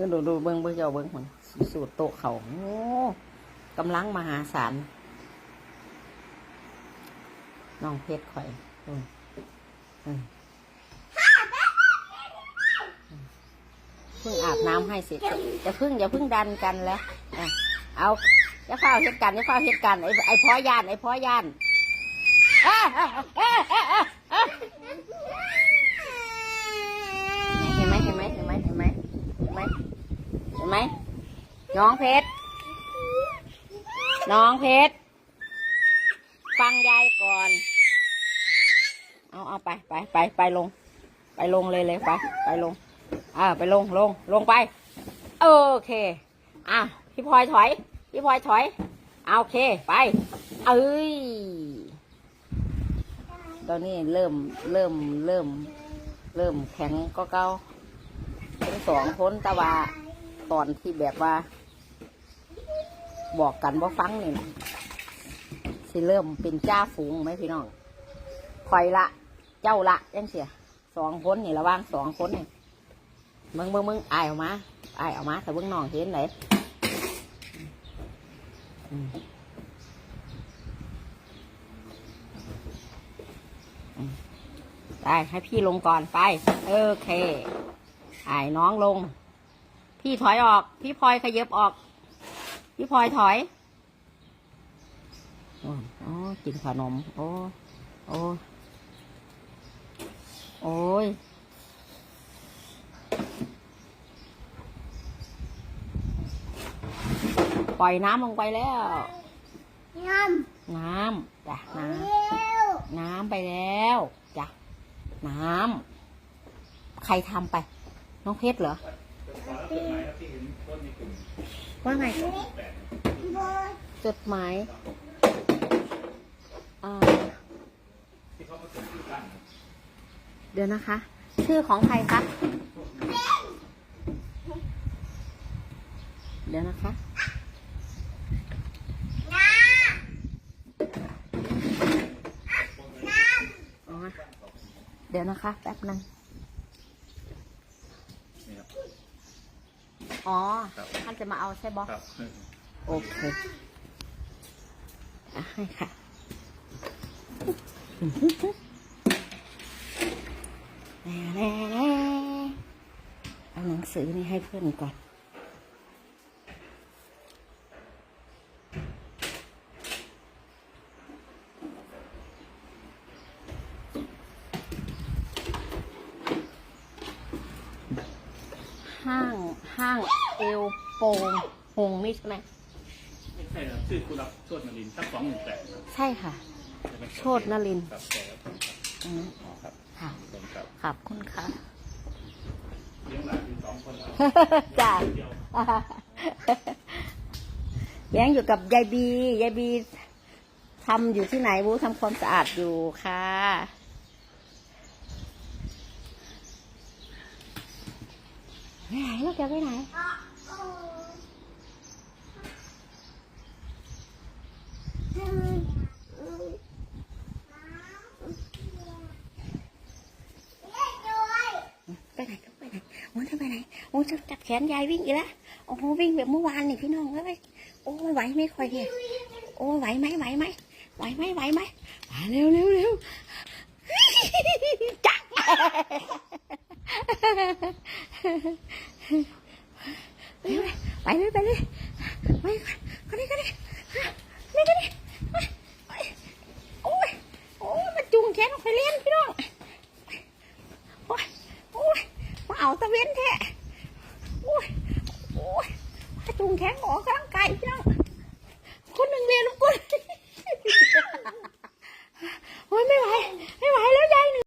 คือดูดูเบิ้งเบิ้งเจ้าเบิ้งมันสูตรโตเขาโอ้กำลังมหาศาลน้องเพชรข่อยอืมอืมเพิ่งอาบน้ำให้เสร็จจะเพิ่งอย่าเพิ่งดันกันแล้วเอาอย่าเฝ้าเฮ็ดกันอย่าเฝ้าเฮ็ดกันไอ้ไอ้พ่อย่านไอ้พ่อย่าน ไหม น้องเพชร น้องเพชร ฟังยายก่อน เอาเอาไปไปไปไปลง ไปลงเลยเลยไป ไปลง อ่าไปลงลงลงไป โอเค อะพี่พลอยถอย พี่พลอยถอย เอาโอเคไป เอ้ย ตอนนี้เริ่มเริ่มเริ่ม เริ่มแข็งก็เก้าเป็นสองคนต่ว่า ตอนที่แบบว่า บอกกันว่าฟังนี่นะสิเริ่มเป็นจ้าฝูงไหมพี่น้องคอยละ เจ้าละยังเสียสองคนนี่ระว่างสองคนนี่มึงมึงมึงอายออกมาอายออกมาแต่เบิ่งน้องเห็นไหนอืมได้ให้พี่ลงก่อนไป โอเคอายน้องลง พี่ถอยออก พี่พลอยขยับออก พี่พลอยถอย โอ้โอ้กินขนม โอ้ โอ้โอ้ยปล่อยน้ำลงไปแล้วงามน้ำจ้ะน้เร็วำน้ำไปแล้วจ้ะน้ำ ใครทำไป น้องเพชรเหรอ ว่าไงบอยจดหมายอ่าเดี๋ยวนะคะ ชื่อของใครคะเดี๋ยวนะคะน้ำน้อ๋อเดี๋ยวนะคะ แป๊บนึง อ๋อท่านจะมาเอาใช่บอครับโอเคอะให้ค่ะแน่แน่แน่เอาหนังสือนี่ให้เพื่อนก่อน ห้างห้าง เอลโปงหงนี่ใช่ไหมไม่ใช่ครับชื่อคุณรับโชดนรินทร์ตั้งสองหนึ่งแปดครับใช่ค่ะ โชตินรินทร์ ครับแต่ครับอืมอ๋อครับค่ะผมครับขอบคุณค่ะ เลี้ยงหลานอยู่สองคนครับจ้าเดียวยังอยู่กับยายบียายบีทำอยู่ที่ไหนบูทำความสะอาดอยู่ค่ะ ไปไหนลูกจะไปไหนำอะโอ้อืมอืมเล่นด้วยไปไหนลูกไปไหนโอ้ยจะไปไหนโอ้ยจะจับแขนยายวิ่งอีกแล้วโอ้โหวิ่งแบบเมื่อวานนี่พี่น้องเอ้ยโอ้ยไหวไหมคอยเนี่ยโอ้ยไหวไหมไหวไหมไหวไหมไหวไหมมาเร็วเร็วเร็วจัก ไปเลยไปเลยไปเลยไปก็ได้ก็ได้นี่ก็ได้โอ้ยโอ้ยมาจุงแขนออกไปเล่นพี่น้องโอ้ยโอ้ยมาเอาตะเวนแท้โอ้ยโอ้ยมาจุงแขนออกกำลังกายพี่น้อง